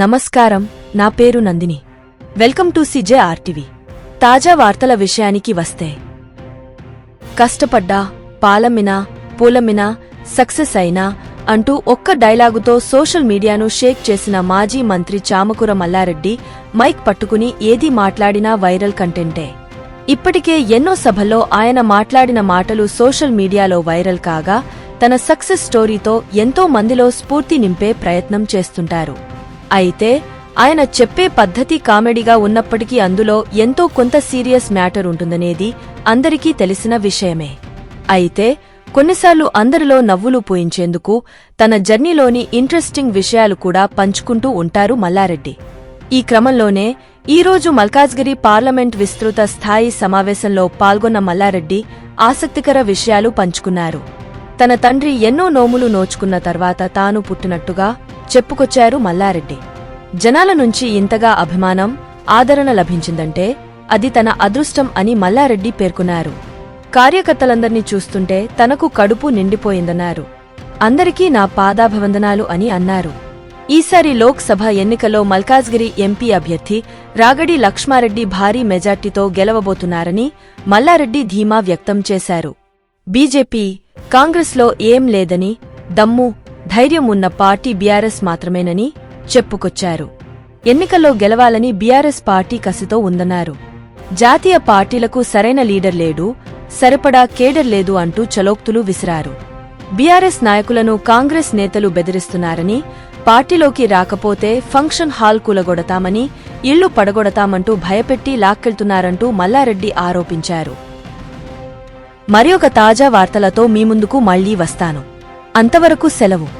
నమస్కారం నా పేరు Nandini. Welcome to CJ RTV. తాజా వార్తల విషయానికి వస్తే కష్టపడ్డా పాలమినా పూలమినా సక్సెస్ అయినా అంటూ ఒక్క డైలాగుతో సోషల్ మీడియాను షేక్ చేసిన మాజీ మంత్రి చామకూర మల్లారెడ్డి మైక్ పట్టుకుని ఏది మాట్లాడినా వైరల్ కంటెంటే. ఇప్పటికే ఎన్నో సభల్లో ఆయన మాట్లాడిన మాటలు సోషల్ మీడియాలో వైరల్ కాగా తన సక్సెస్ స్టోరీతో ఎంతో మందిలో స్ఫూర్తి నింపే ప్రయత్నం చేస్తుంటారు. అయితే ఆయన చెప్పే పద్ధతి కామెడీగా ఉన్నప్పటికీ అందులో ఎంతో కొంత సీరియస్ మ్యాటర్ ఉంటుందనేది అందరికీ తెలిసిన విషయమే. అయితే కొన్నిసార్లు అందరిలో నవ్వులు పూయించేందుకు తన జర్నీలోని ఇంట్రెస్టింగ్ విషయాలు కూడా పంచుకుంటూ ఉంటారు మల్లారెడ్డి. ఈ క్రమంలోనే ఈరోజు మల్కాజ్గిరి పార్లమెంట్ విస్తృత స్థాయి సమావేశంలో పాల్గొన్న మల్లారెడ్డి ఆసక్తికర విషయాలు పంచుకున్నారు. తన తండ్రి ఎన్నో నోములు నోచుకున్న తర్వాత తాను పుట్టినట్టుగా చెప్పుకొచ్చారు మల్లారెడ్డి. జనాల నుంచి ఇంతగా అభిమానం ఆదరణ లభించిందంటే అది తన అదృష్టం అని మల్లారెడ్డి పేర్కొన్నారు. కార్యకర్తలందర్నీ చూస్తుంటే తనకు కడుపు నిండిపోయిందన్నారు. అందరికీ నా పాదాభివందనాలు అని అన్నారు. ఈసారి లోక్సభ ఎన్నికలో మల్కాజ్గిరి ఎంపీ అభ్యర్థి రాగడి లక్ష్మారెడ్డి భారీ మెజార్టీతో గెలవబోతున్నారని మల్లారెడ్డి ధీమా వ్యక్తం చేశారు. బీజేపీ కాంగ్రెస్లో ఏం లేదని దమ్ము ధైర్యం ఉన్న పార్టీ బీఆర్ఎస్ మాత్రమేనని చెప్పుకొచ్చారు. ఎన్నికల్లో గెలవాలని బీఆర్ఎస్ పార్టీ కసితో ఉందన్నారు. జాతీయ పార్టీలకు సరైన లీడర్ లేడు సరిపడా కేడర్ లేదు అంటూ చలోక్తులు విసిరారు. బీఆర్ఎస్ నాయకులను కాంగ్రెస్ నేతలు బెదిరిస్తున్నారని పార్టీలోకి రాకపోతే ఫంక్షన్ హాల్ కూలగొడతామని ఇళ్ళు పడగొడతామంటూ భయపెట్టి లాక్కెళ్తున్నారంటూ మల్లారెడ్డి ఆరోపించారు. మరి ఒక తాజా వార్తలతో మీ ముందుకు మళ్ళీ వస్తాను. అంతవరకు సెలవు.